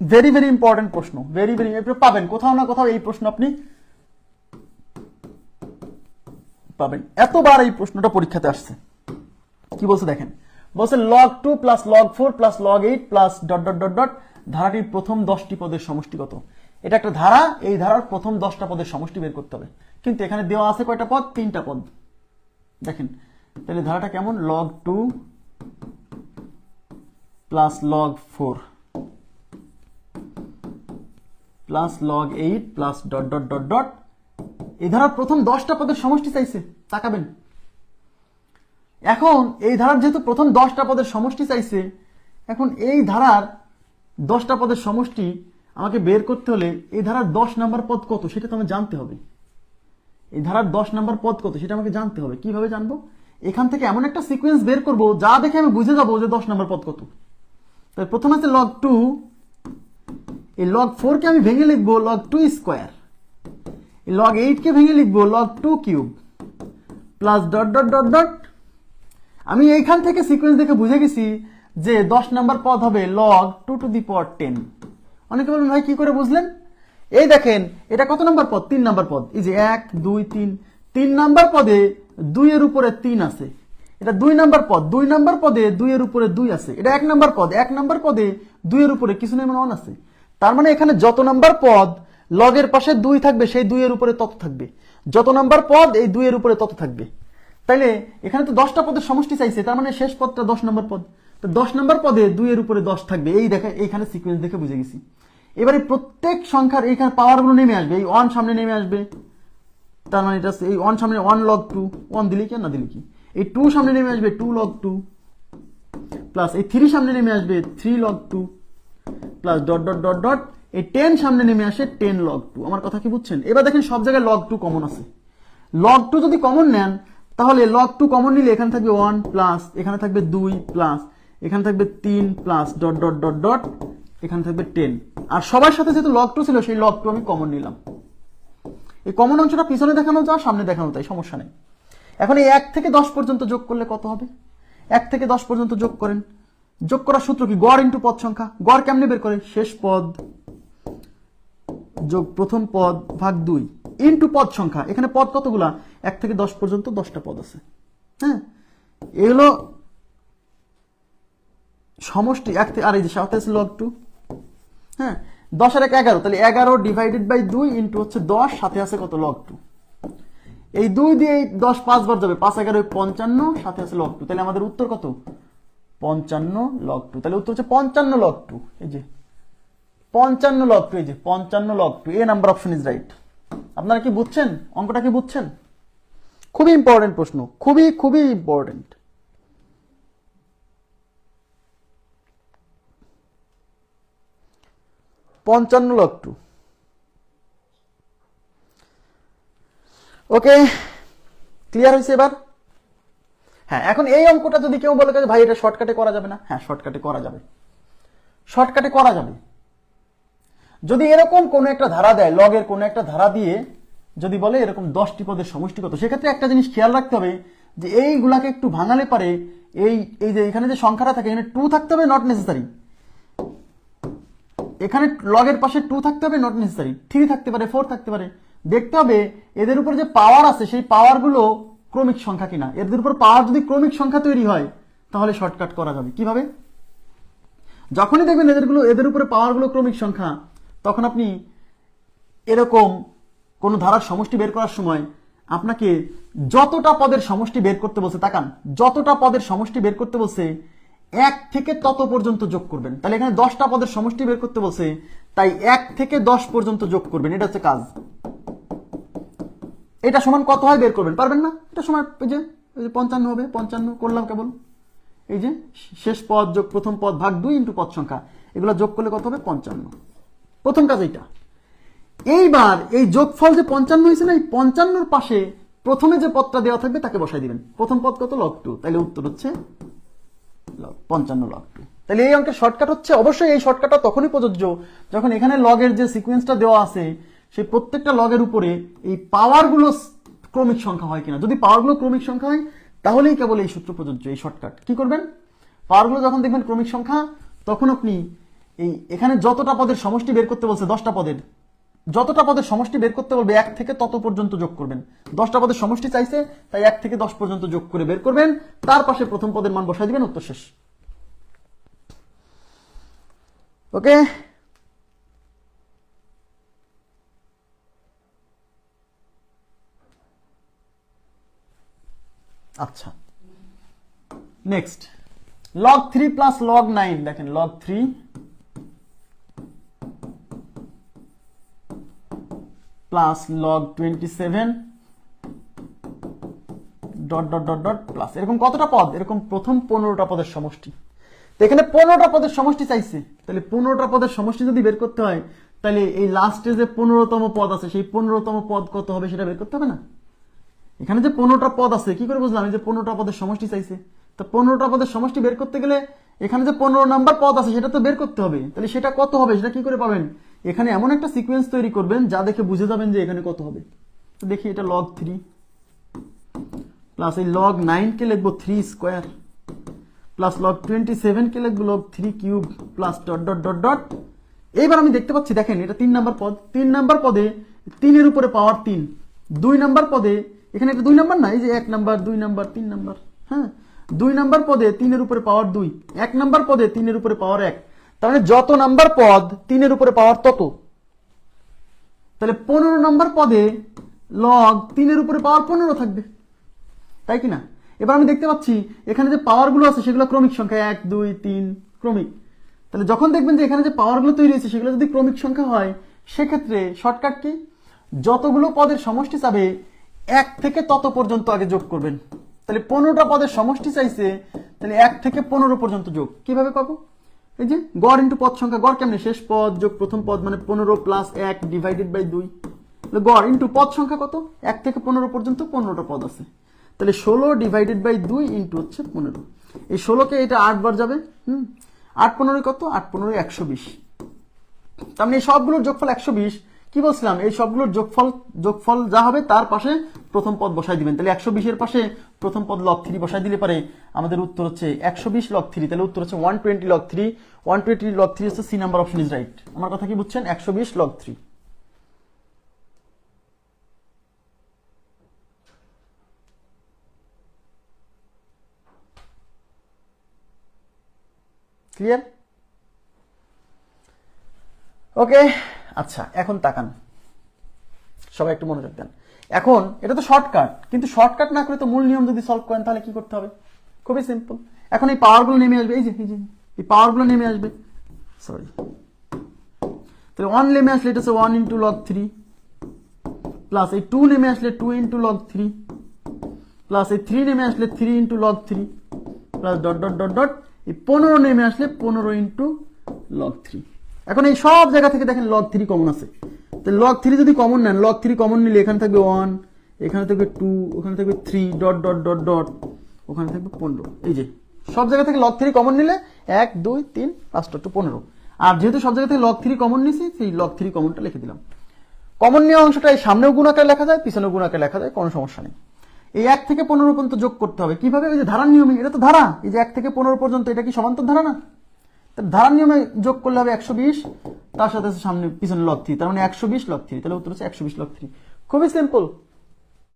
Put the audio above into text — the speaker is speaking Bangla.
ভেরি ভেরি ইম্পর্টেন্ট প্রশ্ন। ভেরি ভেরি পাবেন। কোথাও না কোথাও এই প্রশ্ন আপনি পাবেন। এতবার এই প্রশ্নটা পরীক্ষাতে আসছে। কি বলছে দেখেন? বলছে log two plus log four plus log eight plus dot dot dot dot ধারাটির প্রথম দশটি পদের সমষ্টিগত এটা একটা ধারা, এই ধারার প্রথম দশটা পদের সমষ্টি বের করতে হবে। কিন্তু এখানে দেওয়া আছে কয়টা পদ? তিনটা পদ। দেখেন, তাহলে ধারাটা কেমন? Log two plus log four plus log eight plus dot dot dot dot এই ধারার প্রথম দশটা পদের সমষ্টি চাইছে। তাকাবেন। এখন এই ধারার যেহেতু প্রথম দশটা পদের সমষ্টি চাইছে, এখন এই ধারার দশটা পদের সমষ্টি আমাকে বের করতে হলে এই ধারার দশ নাম্বার পদ কত, সেটা তো আমাকে জানতে হবে। এই ধারার দশ নাম্বার পদ কত, সেটা আমাকে জানতে হবে। কীভাবে জানব? এখান থেকে এমন একটা সিকোয়েন্স বের করব, যা দেখে আমি বুঝে যাব যে দশ নাম্বার পদ কত। তাই প্রথম আছে লগ টু এই লগ ফোরকে আমি ভেঙে লিখব লগ টু স্কোয়ার এই লগ এইটকে ভেঙে লিখব log two cube plus dot dot dot dot আমি এইখান থেকে সিকোয়েন্স দেখে বুঝে গেছি যে দশ নাম্বার পদ হবে log two to the power ten অনেকে বলবেন, ভাই, কি করে বুঝলেন? এই দেখেন, এটা কত নাম্বার পদ? তিন নাম্বার পদ। এই যে এক, দুই, তিন। তিন নাম্বার পদে দুইয়ের উপরে তিন আছে। এটা দুই নাম্বার পদ। দুই নাম্বার পদে দুইয়ের উপরে দুই আছে। এটা এক নাম্বার পদ। এক নাম্বার পদে দুইয়ের উপরে কিছু নেই মানে অন আছে। তার মানে এখানে যত নাম্বার পদ, লগের পাশে দুই থাকবে, সেই দুইয়ের উপরে তত থাকবে। যত নাম্বার পদ, এই দুইয়ের উপরে তত থাকবে। তাইলে এখানে তো দশটা পদের সমষ্টি চাইছে, তার মানে শেষ পদটা দশ নম্বর পদ। তো দশ নম্বর পদে দুইয়ের উপরে দশ থাকবে। এই দেখে এইখানে সিকুয়েন্স দেখে বুঝে গেছি। এবারে প্রত্যেক সংখ্যার এইখানে পাওয়ারগুলো নেমে আসবে। এই ওয়ান সামনে নেমে আসবে। তার মানে এটা এই ওয়ান সামনে ওয়ান লগ টু ওয়ান দিলে কি না দিলে কি? এই টু সামনে নেমে আসবে টু লগ টু প্লাস এই থ্রি সামনে নেমে আসবে three log two plus dot dot dot dot এই টেন সামনে নেমে আসে টেন লগ টু আমার কথা কি বুঝছেন? এবার দেখেন সব জায়গায় লগ টু কমন আছে। লগ টু যদি কমন নেন, তাহলে লগ টু কমন নিলে এখানে থাকবে ওয়ান প্লাস এখানে থাকবে দুই প্লাস এখানে থাকবে তিন plus dot dot dot dot এখানে থাকবে টেন আর সবার সাথে যেহেতু লগ টু ছিল, সেই লগ টু আমি কমন নিলাম। এই কমন অংশটা পিছনে দেখানো যা সামনে দেখানো তাই, সমস্যা নেই। এখন এই এক থেকে দশ পর্যন্ত যোগ করলে কত হবে? এক থেকে দশ পর্যন্ত যোগ করেন। যোগ করার সূত্র কি? গড় ইন্টু পদ সংখ্যা। গড় কেমনে বের করে? শেষ পদ যোগ প্রথম পদ ভাগ দুই। ইন্টু পদ সংখ্যা। এখানে পদ কতগুলা? এক থেকে দশ পর্যন্ত দশটা পদ আছে। হ্যাঁ? এগুলো সমষ্টি এক থেকে আর এই যে লগ টু হ্যাঁ? দশ এক এগারো। তাহলে এগারো ডিভাইডেড বাই দুই ইন্টু হচ্ছে দশ, সাথে আছে কত? লগ টু এই দুই দিয়ে দশ পাঁচবার যাবে। পাঁচ এগারো পঞ্চান্ন, সাথে আছে লগ টু তাহলে আমাদের উত্তর কত? পঞ্চান্ন লগ টু তাহলে উত্তর হচ্ছে পঞ্চান্ন লগ টু এই যে, পঞ্চান্ন লগ টু এই যে, পঞ্চান্ন log two A number option is right আপনারা কি বুঝছেন? অঙ্কটা কি বুঝছেন? খুবই ইম্পর্টেন্ট প্রশ্ন। খুবই খুবই ইম্পর্টেন্ট পঞ্চান্ন লগ টু ওকে ক্লিয়ার হয়েছে এবার? হ্যাঁ এখন এই অঙ্কটা যদি কেউ বলে ভাই এটা শর্টকাটে করা যাবে না হ্যাঁ শর্টকাটে করা যাবে। শর্টকাটে করা যাবে। যদি এরকম কোন একটা ধারা দেয় লগের কোন একটা ধারা দিয়ে যদি বলে এরকম দশটি পদের সমষ্টি কত সেক্ষেত্রে একটা জিনিস খেয়াল রাখতে হবে যে এইগুলাকে একটু ভাঙালে পারে এই এই যে এখানে যে সংখ্যাটা থাকে, এখানে টু থাকতে হবে নট নেসেসারি এখানে লগের পাশে টু থাকতে হবে নট নেসেসারি থ্রি থাকতে পারে ফোর থাকতে পারে। দেখতে হবে এদের উপর যে পাওয়ার আছে, সেই পাওয়ারগুলো ক্রমিক সংখ্যা কিনা? এদের উপর পাওয়ার যদি ক্রমিক সংখ্যা তৈরি হয়, তাহলে শর্টকাট করা যাবে। কীভাবে? যখনই দেখবেন এদেরগুলো, এদের উপরে পাওয়ারগুলো ক্রমিক সংখ্যা, তখন আপনি এরকম কোন ধারার সমষ্টি বের করার সময় আপনাকে যতটা পদের সমষ্টি বের করতে বলছে, তাকান, যতটা পদের সমষ্টি বের করতে বলছে, এক থেকে তত পর্যন্ত যোগ করবেন। তাহলে এখানে দশটা পদের সমষ্টি বের করতে বলছে, তাই এক থেকে দশ পর্যন্ত যোগ করবেন। এটা হচ্ছে কাজ। এটা সমান কত হয় বের করবেন, পারবেন না? এটা সমান, এই যে পঞ্চান্ন হবে, পঞ্চান্ন করলাম কেবল। এই যে, শেষ পদ যোগ প্রথম পদ ভাগ দুই ইন্টু পদ সংখ্যা, এগুলো যোগ করলে কত হবে? পঞ্চান্ন। প্রথম কাজ এইটা। এইবার এই যোগফল যে পঞ্চান্ন হয়েছে না, এই পঞ্চান্নর পাশে প্রথমে যে পদটা দেওয়া থাকবে তাকে বসাই দিবেন। প্রথম পদ কত? লগ টু তাহলে উত্তর হচ্ছে পঞ্চান্ন লগ টু তাহলে এই অঙ্কের শর্টকাট হচ্ছে, অবশ্যই এই শর্টকাটটা তখনই প্রযোজ্য যখন এখানে লগের যে সিকোয়েন্সটা দেওয়া আছে সেই প্রত্যেকটা লগের উপরে এই পাওয়ারগুলো ক্রমিক সংখ্যা হয় কিনা। যদি পাওয়ারগুলো ক্রমিক সংখ্যা হয়, তাহলেই কেবল এই সূত্র প্রযোজ্য, এই শর্টকাট কি করবেন? পাওয়ারগুলো যখন দেখবেন ক্রমিক সংখ্যা, তখন আপনি এই এখানে যতটা পদের সমষ্টি বের করতে বলছে দশটা পদের, যতটা পদের সমষ্টি বের করতে বলবে এক থেকে তত পর্যন্ত যোগ করবেন। দশটা পদের সমষ্টি চাইছে, তাই এক থেকে দশ পর্যন্ত যোগ করে বের করবেন। তার পাশে প্রথম পদের মান বসাই দিবেন, উত্তর শেষ। ওকে? আচ্ছা। Next log three plus log nine দেখেন log three plus log twenty seven dot dot dot dot plus এরকম কতটা পদ? এরকম প্রথম পনেরোটা পদের সমষ্টি। তো এখানে পনেরোটা পদের সমষ্টি চাইছে। তাহলে পনেরোটা পদের সমষ্টি যদি বের করতে হয়, তাহলে এই লাস্টে যে পনেরোতম পদ আছে, সেই পনেরোতম পদ কত হবে সেটা বের করতে হবে না? এখানে যে পনেরোটা পদ আছে, কি করে বুঝলাম? যে পনেরোটা পদের সমষ্টি চাইছে। তো পনেরোটা পদের সমষ্টি বের করতে গেলে এখানে যে পনেরো নাম্বার পদ আছে, সেটা তো বের করতে হবে। তাহলে সেটা কত হবে? সেটা কি করে পাবেন? এখানে এমন একটা সিকোয়েন্স তৈরি করবেন, যা দেখে বুঝে যাবেন যে এখানে কত হবে। দেখি এটা লগ থ্রি প্লাস এই লগ নাইনকে লিখব three square plus log twenty সেভেনকে লিখব log three cube plus dot dot dot dot এইবার আমি দেখতে পাচ্ছি, দেখেন এটা তিন নাম্বার পদ। তিন নাম্বার পদে তিনের উপরে পাওয়ার তিন। দুই নাম্বার পদে এখানে একটা দুই নাম্বার না, এই যে এক নাম্বার, দুই নাম্বার, তিন নাম্বার হ্যাঁ? দুই নাম্বার পদে তিনের উপরে পাওয়ার দুই, এক নাম্বার পদে তিনের উপরে পাওয়ার এক। তার মানে যত নাম্বার পদ, তিনের উপরে পাওয়ার তত। তাহলে পনেরো নাম্বার পদে লগ তিনের উপরে পাওয়ার পনেরো থাকবে। তাই কি না? এবার আমি দেখতে পাচ্ছি, এখানে যে পাওয়ারগুলো আছে, সেগুলো ক্রমিক সংখ্যা এক, দুই, তিন, ক্রমিক। তাহলে যখন দেখবেন যে এখানে যে পাওয়ারগুলো তৈরি হয়েছে, সেগুলো যদি ক্রমিক সংখ্যা হয়, সেক্ষেত্রে শর্টকাট কি? যতগুলো পদের সমষ্টি চাবে এক থেকে তত পর্যন্ত আগে যোগ করবেন। তাহলে পনেরোটা পদের সমষ্টি চাইছে, তাহলে এক থেকে পনেরো পর্যন্ত যোগ। কীভাবে পাবো? এই যে গড় ইন্টু পদ সংখ্যা, গড় কেমনি? শেষ পদ, যোগ প্রথম পদ মানে পনেরো প্লাস এক ডিভাইডেড বাই দুই। গড় ইন্টু পদ সংখ্যা কত? এক থেকে পনেরো পর্যন্ত পনেরোটা পদ আছে। তাহলে ষোলো ডিভাইডেড বাই দুই ইন্টু হচ্ছে পনেরো। এই ষোলোকে এটা আট বার যাবে, হুম? আট পনেরো কত? আট পনেরো একশো বিশ। তার মানে সবগুলোর যোগফল একশো বিশ। কি বলছিলাম? এই সবগুলোর যোগফল যোগফল যা হবে তার পাশে প্রথম পদ বসাই দিবেন। তাহলে একশো বিশের পাশে প্রথম পদ লগ থ্রি বসাই দিলে পারে আমাদের উত্তর হচ্ছে একশো বিশ লক থ্রি তাহলে উত্তর হচ্ছে one twenty log three one twenty log three হচ্ছে C number option is right আমার কথা কি বুঝছেন? একশো বিশ লগ থ্রি ক্লিয়ার ওকে আচ্ছা এখন তাকান। সবাই একটু মনোযোগ দেন। এখন, এটা তো শর্টকাট কিন্তু শর্টকাট না করে তো মূল নিয়ম যদি সলভ করেন, তাহলে কি করতে হবে? খুবই সিম্পল এখন এই পাওয়ারগুলো নেমে আসবে, এই যে এই যে, এই পাওয়ারগুলো নেমে আসবে। সরি তাহলে ওয়ান নেমে আসলে এটা হচ্ছে one into log three plus এই টু নেমে আসলে two into log three plus এই থ্রি নেমে আসলে three into log three plus dot dot dot dot এই পনেরো নেমে আসলে পনেরো ইন্টু লগ থ্রি এখন এই সব জায়গা থেকে দেখেন লগ থ্রি কমন আছে। তো লগ থ্রি যদি কমন নেন লগ থ্রি কমন নিলে এখানে থাকবে ওয়ান এখানে থাকবে টু ওখানে থাকবে three dot dot dot dot ওখানে থাকবে পনেরো। এই যে, সব জায়গা থেকে লগ থ্রি কমন নিলে এক, দুই, তিন পাঁচটা টু পনেরো। আর যেহেতু সব জায়গা থেকে লগ থ্রি কমন নিছি, সেই লগ থ্রি কমনটা লিখে দিলাম। কমন নেওয়া অংশটা এই সামনেও গুণাকারে লেখা যায়, পিছনেও গুণাকারে লেখা যায়, কোনো সমস্যা নেই। এই এক থেকে পনেরো পর্যন্ত যোগ করতে হবে। কীভাবে? এই যে ধারার নিয়মে এটা তো ধারা। এই যে এক থেকে পনেরো পর্যন্ত, এটা কি সমান্তর ধারা না? ধারার নিয়মে যোগ করলে হবে একশো বিশ, তার সাথে সামনে পিছনে লক থ্রি তার মানে একশো বিশ লক থ্রি তাহলে উত্তর হচ্ছে একশো বিশ লক থ্রি খুবই সিম্পল